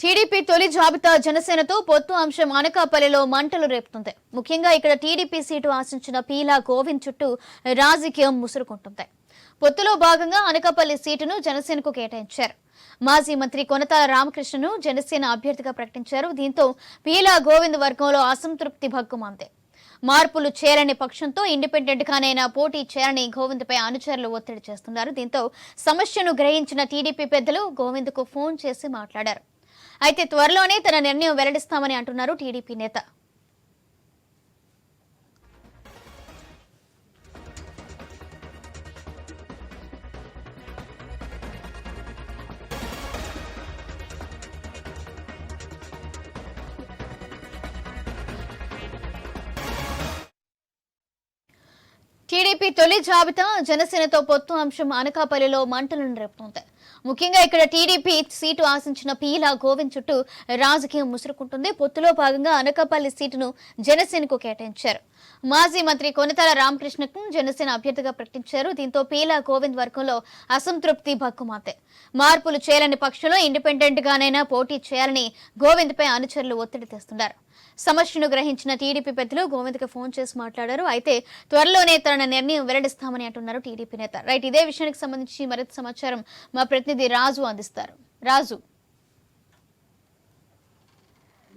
TDP తొలి జాబితా జనసేనతో పొత్తు అంశం అనకాపల్లిలో మంటలు రేపుతుంది. ముఖ్యంగా ఇక్కడ టీడీపీ సీటు ఆశించిన పీలా గోవింద్ చుట్టూ రాజకీయం ముసురుకుంటుంది. పొత్తులో భాగంగా అనకాపల్లి సీటును జనసేనకు కేటాయించారు. మాజీ మంత్రి కొనతాల రామకృష్ణను జనసేన అభ్యర్థిగా ప్రకటించారు. దీంతో పీలా గోవింద్ వర్గంలో అసంతృప్తి భగ్గుమంది. మార్పులు చేరని పక్షంతో ఇండిపెండెంట్ గానైనా పోటీ చేరని గోవింద్పై అనుచరులు ఒత్తిడి చేస్తున్నారు. దీంతో సమస్యను గ్రహించిన టీడీపీ పెద్దలు గోవింద్కు ఫోన్ చేసి మాట్లాడారు. అయితే త్వరలోనే తన నిర్ణయం వెల్లడిస్తామని అంటున్నారు టీడీపీ నేత. టీడీపీ తొలి జాబితా జనసేనతో పొత్తు అంశం అనకాపల్లిలో మంటలను రేపుతోంది. ముఖ్యంగా ఇక్కడ టీడీపీ సీటు ఆశించిన పీలా గోవింద్ చుట్టూ రాజకీయం ముసురుకుంటుంది. పొత్తులో భాగంగా అనకాపల్లి సీటును జనసేనకు కేటాయించారు. మాజీ మంత్రి కొనితల రామకృష్ణకు జనసేన అభ్యర్థిగా ప్రకటించారు. దీంతో పీలా గోవింద్ వర్గంలో అసంతృప్తి భక్కుమాతే మార్పులు చేయాలని పక్షంలో ఇండిపెండెంట్ గానైనా పోటీ చేయాలని గోవింద్ పై అనుచరులు ఒత్తిడి తెస్తున్నారు. సమస్యను గ్రహించిన టీడీపీ పెద్దలు గోవింద్కి ఫోన్ చేసి మాట్లాడారు. అయితే త్వరలోనే తన నిర్ణయం వెల్లడిస్తామని అంటున్నారు టీడీపీ నేత. రైట్ ఇదే విషయానికి సంబంధించి మరింత సమాచారం మా ప్రతినిధి రాజు అందిస్తారు. రాజు.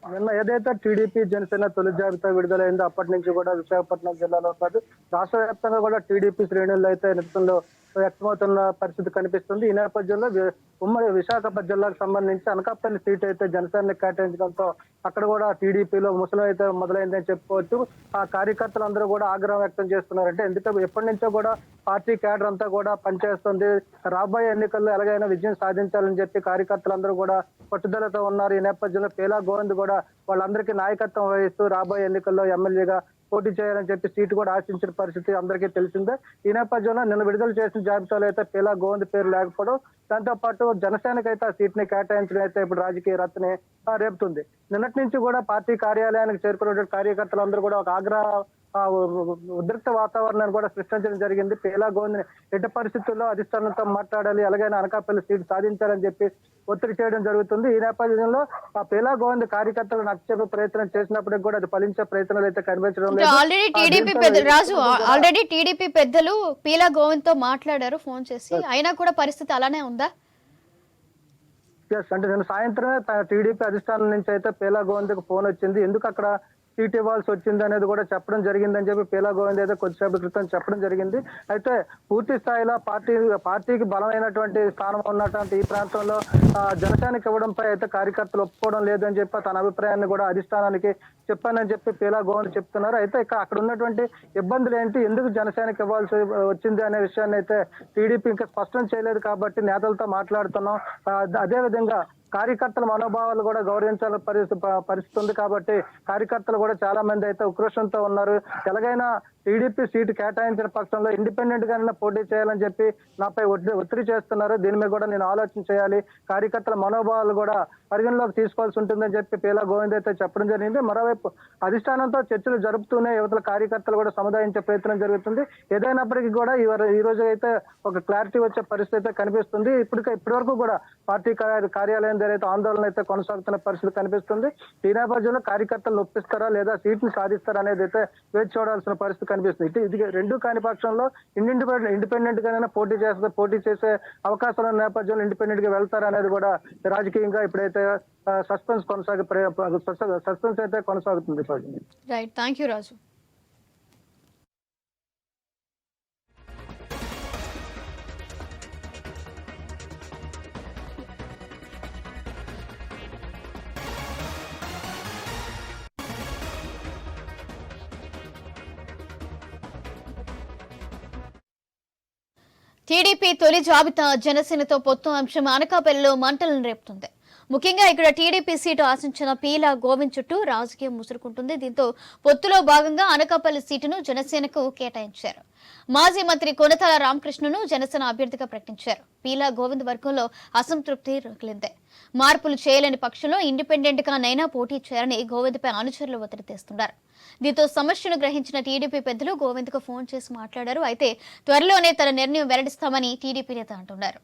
నిన్న ఏదైతే టీడీపీ జనసేన తొలి జాబితా విడుదలైందో అప్పటి నుంచి కూడా విశాఖపట్నం జిల్లాలో కాదు రాష్ట్ర వ్యాప్తంగా కూడా టీడీపీ శ్రేణుల్లో అయితే నిరసనలో వ్యక్తమవుతున్న పరిస్థితి కనిపిస్తుంది. ఈ నేపథ్యంలో ఉమ్మడి విశాఖపట్నం జిల్లాకు సంబంధించి అనకాపల్లి సీట్ అయితే జనసేనని కేటాయించడంతో అక్కడ కూడా టీడీపీలో ముసలం అయితే మొదలైందని చెప్పుకోవచ్చు. ఆ కార్యకర్తలందరూ కూడా ఆగ్రహం వ్యక్తం చేస్తున్నారంటే ఎందుకంటే ఎప్పటి నుంచో కూడా పార్టీ క్యాడర్ అంతా కూడా పనిచేస్తుంది. రాబోయే ఎన్నికల్లో ఎలాగైనా విజయం సాధించాలని చెప్పి కార్యకర్తలందరూ కూడా పట్టుదలతో ఉన్నారు. ఈ నేపథ్యంలో పేలా గోవింద్ కూడా వాళ్ళందరికీ నాయకత్వం వహిస్తూ రాబోయే ఎన్నికల్లో ఎమ్మెల్యేగా పోటీ చేయాలని చెప్పి సీటు కూడా ఆశించిన పరిస్థితి అందరికీ తెలిసిందే. ఈ నేపథ్యంలో నిన్న విడుదల చేసిన జాబితాలో అయితే పిలా గోవింద్ పేరు లేకపోవడం దాంతో పాటు జనసేనకి అయితే ఆ సీట్ని కేటాయించడం అయితే ఇప్పుడు రాజకీయ రత్ని రేపుతుంది. నిన్నటి నుంచి కూడా పార్టీ కార్యాలయానికి చేరుకున్నటువంటి కార్యకర్తలందరూ కూడా ఒక ఆగ్రహ ఉద్రిక్త వాతావరణాన్ని కూడా సృష్టించడం జరిగింది. పేలా గోవింద్ ఎట్టి పరిస్థితుల్లో అధిష్టానంతో మాట్లాడాలి ఎలాగైనా అనకాపల్లి సీటు సాధించాలని చెప్పి ఒత్తిడి చేయడం జరుగుతుంది. ఈ నేపథ్యంలో ఆ పేలా గోవింద్ కార్యకర్తలు నచ్చే ప్రయత్నం చేసినప్పటికి కూడా అది ఫలించే ప్రయత్నాలు అయితే కనిపించడం లేదు. Already TDP Raju already TDP పెద్దలు పీలా గోవింద్తో మాట్లాడారు ఫోన్ చేసి. అయినా కూడా పరిస్థితి అలానే ఉందా? ఎస్ అంటే నేను సాయంత్రమే టీడీపీ అధిష్టానం నుంచి అయితే పేలా గోవింద్కి ఫోన్ వచ్చింది. ఎందుకు అక్కడ సీట్ ఇవ్వాల్సి వచ్చింది అనేది కూడా చెప్పడం జరిగిందని చెప్పి పీలా గోవింద్ అయితే కొద్దిసేపటి క్రితం చెప్పడం జరిగింది. అయితే పూర్తి స్థాయిలో పార్టీ పార్టీకి బలమైనటువంటి స్థానం ఉన్నటువంటి ఈ ప్రాంతంలో జనసేనకి ఇవ్వడంపై అయితే కార్యకర్తలు ఒప్పుకోవడం లేదని చెప్పి తన అభిప్రాయాన్ని కూడా అధిష్టానానికి చెప్పానని చెప్పి పీలా గోవింద్ చెప్తున్నారు. అయితే ఇక అక్కడ ఉన్నటువంటి ఇబ్బందులు ఏంటి? ఎందుకు జనసేనకి ఇవ్వాల్సి వచ్చింది అనే విషయాన్ని అయితే టీడీపీ ఇంకా స్పష్టం చేయలేదు కాబట్టి నేతలతో మాట్లాడుతున్నాం. అదేవిధంగా అదే విధంగా కార్యకర్తల మనోభావాలు కూడా గౌరవించాల పరిస్థితి పరిస్థితి ఉంది కాబట్టి కార్యకర్తలు కూడా చాలా మంది అయితే ఉక్రోషంతో ఉన్నారు. ఎలాగైనా టీడీపీ సీటు కేటాయించిన పక్షంలో ఇండిపెండెంట్ గానే పోటీ చేయాలని చెప్పి నాపై ఒత్తిడి చేస్తున్నారు. దీని మీద కూడా నేను ఆలోచన చేయాలి. కార్యకర్తల మనోభావాలు కూడా పరిగణలోకి తీసుకోవాల్సి ఉంటుందని చెప్పి పీలా గోవింద్ అయితే చెప్పడం జరిగింది. మరోవైపు అధిష్టానంతో చర్చలు జరుపుతూనే యువతల కార్యకర్తలు కూడా సముదాయించే ప్రయత్నం జరుగుతుంది. ఏదైనప్పటికీ కూడా ఈ రోజు అయితే ఒక క్లారిటీ వచ్చే పరిస్థితి అయితే కనిపిస్తుంది. ఇప్పుడు ఇప్పటి వరకు కూడా పార్టీ కార్య- కార్యాలయం దగ్గర అయితే ఆందోళన అయితే కొనసాగుతున్న పరిస్థితి కనిపిస్తుంది. ఈ నేపథ్యంలో కార్యకర్తలు ఒప్పిస్తారా లేదా సీట్ని సాధిస్తారా అనేది అయితే వేచి చూడాల్సిన పరిస్థితి కనిపిస్తుంది. ఇటు ఇది రెండు కాని పక్షంలో ఇండిపెండెంట్ ఇండిపెండెంట్ గానే పోటీ చేస్తే పోటీ చేసే అవకాశాల ఉన్న నేపథ్యంలో ఇండిపెండెంట్గా వెళ్తారనేది కూడా రాజకీయంగా ఇప్పుడైతే సస్పెన్స్ కొనసాగే సస్పెన్స్ అయితే కొనసాగుతుంది. Right thank you Raju TDP తొలి జాబితా జనసేనతో పొత్తు అంశం అనకాపల్లిలో మంటలను రేపుతుంది. ముఖ్యంగా ఇక్కడ టీడీపీ సీటు ఆశించిన పీల గోవింద్ చుట్టూ రాజకీయం ముసురుకుంటుంది. దీంతో పొత్తులో భాగంగా అనకాపల్లి సీటును జనసేనకు కేటాయించారు. మాజీ మంత్రి కొనతాల రామకృష్ణను జనసేన అభ్యర్థిగా ప్రకటించారు. పీలా గోవింద్ వర్గంలో అసంతృప్తి రగిలిందే. మార్పులు చేయలేని పక్షంలో ఇండిపెండెంట్గా నైనా పోటీ చేయాలని గోవింద్పై అనుచరులు ఒత్తిడి తెస్తున్నారు. దీంతో సమస్యను గ్రహించిన టీడీపీ పెద్దలు గోవింద్కు ఫోన్ చేసి మాట్లాడారు. అయితే త్వరలోనే తన నిర్ణయం వెల్లడిస్తామని టీడీపీ నేత అంటున్నారు.